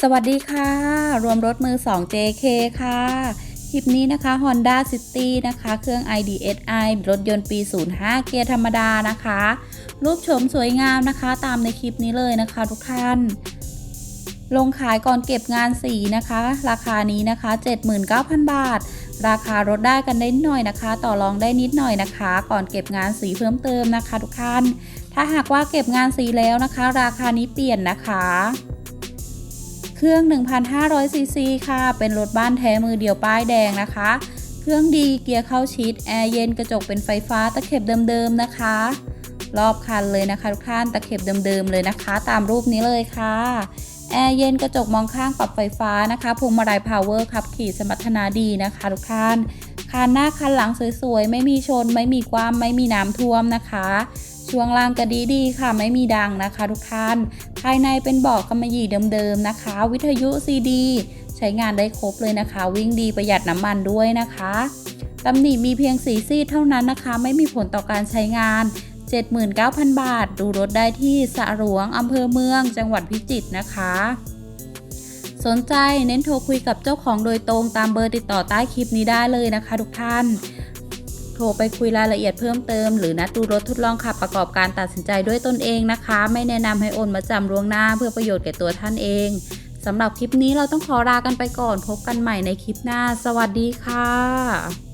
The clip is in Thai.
สวัสดีค่ะ รวมรถมือ 2 JK ค่ะ คลิปนี้นะคะ Honda City นะคะ เครื่อง IDSI รถยนต์ปี 05 เกียร์ธรรมดานะคะ รูปโฉมสวยงามนะคะ ตามในคลิปนี้เลยนะคะทุกท่าน ลงขายก่อนเก็บงานสีนะคะ ราคานี้นะคะ 79,000 บาท ราคารถได้กันได้นิดหน่อยนะคะ ต่อรองได้นิดหน่อยนะคะ ก่อนเก็บงานสีเพิ่มเติมนะคะ ทุกท่าน ถ้าหากว่าเก็บงานสีแล้วนะคะ ราคานี้เปลี่ยนนะคะ เครื่อง 1,500 ซีซีค่ะ เป็นรถบ้านแท้มือเดียวป้ายแดงนะคะ เครื่องดีเกียร์เข้าชิด แอร์เย็นกระจกเป็นไฟฟ้าตะเข็บเดิมๆนะคะ รอบคันเลยนะคะทุกท่านตะเข็บเดิมๆเลยนะคะ ตามรูปนี้เลยค่ะแอร์เย็นกระจกมองข้างปรับไฟฟ้านะคะพวงมาลัยพาวเวอร์ขับขี่สมรรถนะดีนะคะทุกท่านคันหน้าคันหลังสวยๆ ไม่มีชน ไม่มีความไม่มีน้ำท่วมนะคะ ช่วงล่างก็ดีดีค่ะไม่มีดังนะคะทุกท่าน ภายในเป็นเบอกกำมะหยี่เดิมๆนะคะ วิทยุซีดี ใช้งานได้ครบเลยนะคะ วิ่งดีประหยัดน้ำมันด้วยนะคะตำหนิมีเพียงสีซีดเท่านั้นนะคะ ไม่มีผลต่อการใช้งาน 79,000 บาท ดูรถได้ที่สระหลวงอำเภอเมือง จังหวัดพิจิตรนะคะ สนใจเน้นโทรคุยกับเจ้าของโดยตรงตามเบอร์ติดต่อใต้คลิปนี้ได้เลยนะคะ ทุกท่าน โทรไปคุยรายละเอียดเพิ่มเติม หรือนัดดูรถทดลองขับประกอบการตัดสินใจด้วยตนเองนะคะ ไม่แนะนำให้โอนมาจำล่วงหน้าเพื่อประโยชน์แก่ตัวท่านเองสำหรับคลิปนี้เราต้องขอลากันไปก่อนพบกันใหม่ในคลิปหน้า สวัสดีค่ะ